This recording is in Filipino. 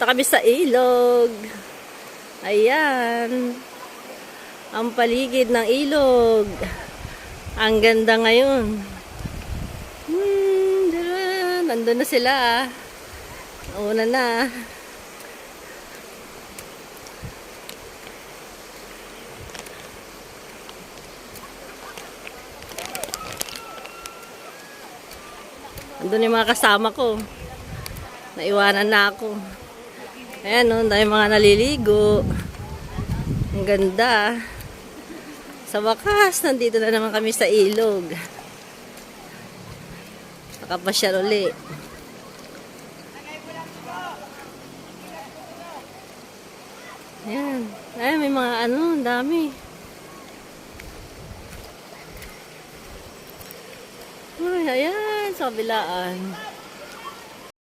Punta kami sa ilog. Ayan. Ang paligid ng ilog. Ang ganda ngayon. Hmm. Nandun na sila. ah. Una na. Andun yung mga kasama ko. Naiwanan na ako. Ayan o, dahil mga naliligo. Ang ganda. Sa wakas, nandito na naman kami sa ilog. Nakapasyal uli. Ayan. Ayan, may mga ano, dami. Ay, ayan, sa kabilaan.